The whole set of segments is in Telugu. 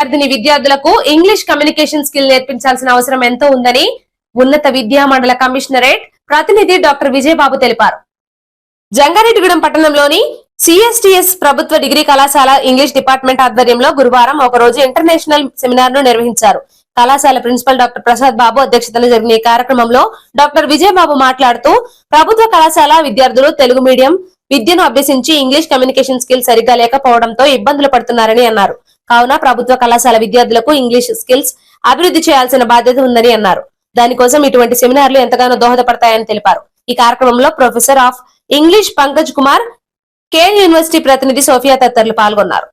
విద్యార్థిని విద్యార్థులకు ఇంగ్లీష్ కమ్యూనికేషన్ స్కిల్ నేర్పించాల్సిన అవసరం ఎంతో ఉందని ఉన్నత విద్యా మండల కమిషనరేట్ ప్రతినిధి డాక్టర్ విజయబాబు తెలిపారు. జంగారెడ్డిగూడెం పట్టణంలోని సిఎస్టిఎస్ ప్రభుత్వ డిగ్రీ కళాశాల ఇంగ్లీష్ డిపార్ట్మెంట్ ఆధ్వర్యంలో గురువారం ఒక రోజు ఇంటర్నేషనల్ సెమినార్ను నిర్వహించారు. కళాశాల ప్రిన్సిపల్ డాక్టర్ ప్రసాద్ బాబు అధ్యక్షతన జరిగిన ఈ కార్యక్రమంలో డాక్టర్ విజయబాబు మాట్లాడుతూ ప్రభుత్వ కళాశాల విద్యార్థులు తెలుగు మీడియం విద్యను అభ్యసించి ఇంగ్లీష్ కమ్యూనికేషన్ స్కిల్ సరిగ్గా లేకపోవడంతో ఇబ్బందులు పడుతున్నారని అన్నారు. కావున ప్రభుత్వ కళాశాల విద్యార్థులకు ఇంగ్లీష్ స్కిల్స్ అభివృద్ధి చేయాల్సిన బాధ్యత ఉందని అన్నారు. దానికోసం ఇటువంటి సెమినార్లు ఎంతగానో దోహదపడతాయని తెలిపారు. ఈ కార్యక్రమంలో professor of English Pankaj Kumar KL university ప్రతినిధి సోఫియా తదితరులు పాల్గొన్నారు.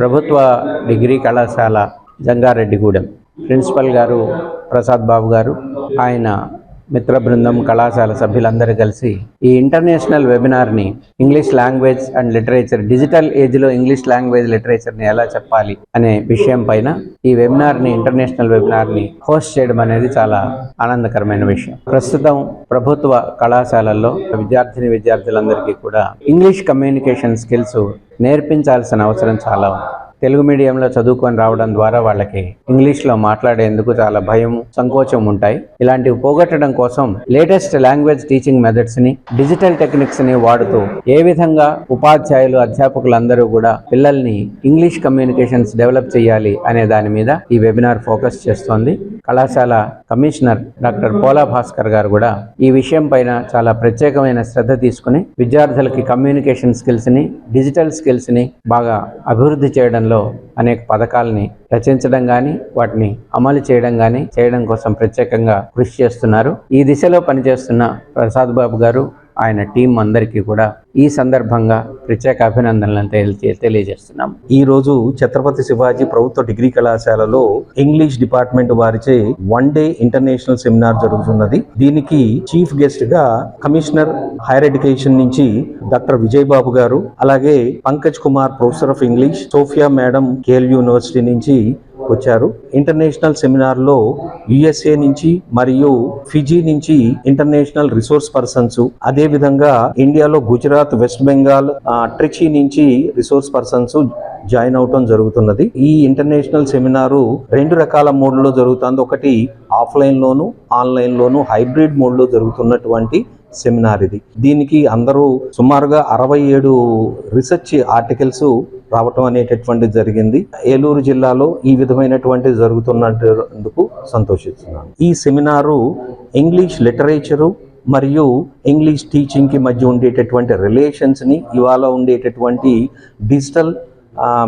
ప్రభుత్వ డిగ్రీ కళాశాల జంగారెడ్డిగూడెం. ప్రిన్సిపల్ గారు ప్రసాద్ బాబు గారు ఆయన మిత్ర బృందం కళాశాల సభ్యులందరూ కలిసి ఈ international వెబినార్ని English language and literature digital ఏజ్లో ఇంగ్లీష్ లాంగ్వేజ్ లిటరేచర్ని ఎలా చెప్పాలి అనే విషయం పైన ఈ వెబినార్ని ఇంటర్నేషనల్ వెబినార్ని హోస్ట్ చేయడం అనేది చాలా ఆనందకరమైన విషయం. ప్రస్తుతం ప్రభుత్వ కళాశాలల్లో విద్యార్థిని విద్యార్థులందరికీ కూడా ఇంగ్లీష్ కమ్యూనికేషన్ స్కిల్స్ నేర్పించాల్సిన అవసరం చాలా ఉంది. తెలుగు మీడియంలో చదువుకొని రావడం ద్వారా వాళ్ళకి ఇంగ్లీష్లో మాట్లాడేందుకు చాలా భయం సంకోచం ఉంటాయి. ఇలాంటివి పోగొట్టడం కోసం లేటెస్ట్ లాంగ్వేజ్ టీచింగ్ మెథడ్స్ని డిజిటల్ టెక్నిక్స్ని వాడుతూ ఏ విధంగా ఉపాధ్యాయులు అధ్యాపకులందరూ కూడా పిల్లల్ని ఇంగ్లీష్ కమ్యూనికేషన్స్ డెవలప్ చేయాలి అనే దాని మీద ఈ వెబినార్ ఫోకస్ చేస్తోంది. కళాశాల కమిషనర్ డాక్టర్ పోలా భాస్కర్ గారు కూడా ఈ విషయం పైన చాలా ప్రత్యేకమైన శ్రద్ధ తీసుకుని విద్యార్థులకి కమ్యూనికేషన్ స్కిల్స్ని డిజిటల్ స్కిల్స్ని బాగా అభివృద్ధి చేయడంలో అనేక పథకాలని రచించడం కానీ వాటిని అమలు చేయడం కానీ చేయడం కోసం ప్రత్యేకంగా కృషి చేస్తున్నారు. ఈ దిశలో పనిచేస్తున్న ప్రసాద్ బాబు గారు ఆయన టీం అందరికీ కూడా ఈ సందర్భంగా ప్రత్యేక అభినందనలను తెలియజేస్తున్నాం. ఈ రోజు ఛత్రపతి శివాజీ ప్రభుత్వ డిగ్రీ కళాశాలలో ఇంగ్లీష్ డిపార్ట్మెంట్ వారిచే వన్ డే ఇంటర్నేషనల్ సెమినార్ జరుగుతున్నది. దీనికి చీఫ్ గెస్ట్గా కమిషనర్ హైయర్ ఎడ్యుకేషన్ నుంచి డాక్టర్ విజయ్ బాబు గారు అలాగే Pankaj Kumar professor of English Sophia madam KL university నుంచి వచ్చారు. ఇంటర్నేషనల్ సెమినార్లో యుఎస్ఏ నుంచి మరియు ఫిజీ నుంచి ఇంటర్నేషనల్ రిసోర్స్ పర్సన్స్ అదే విధంగా ఇండియాలో గుజరాత్ వెస్ట్ బెంగాల్ ట్రిచి నుంచి రిసోర్స్ పర్సన్స్ జాయిన్ అవటం జరుగుతున్నది. ఈ ఇంటర్నేషనల్ సెమినారు రెండు రకాల మోడ్లో జరుగుతుంది. ఒకటి ఆఫ్లైన్లోను ఆన్లైన్లోను హైబ్రిడ్ మోడ్లో జరుగుతున్నటువంటి సెమినార్ ఇది. దీనికి అందరూ సుమారుగా అరవై ఏడు రీసెర్చ్ ఆర్టికల్స్ రావటం అనేటటువంటిది జరిగింది. ఏలూరు జిల్లాలో ఈ విధమైనటువంటి జరుగుతున్నందుకు సంతోషిస్తున్నాను. ఈ సెమినారు ఇంగ్లీష్ లిటరేచరు మరియు ఇంగ్లీష్ టీచింగ్కి మధ్య ఉండేటటువంటి రిలేషన్స్ని ఇవాళ ఉండేటటువంటి డిజిటల్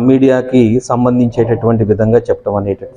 మీడియాకి సంబంధించేటటువంటి విధంగా చెప్పడం అనేటటువంటి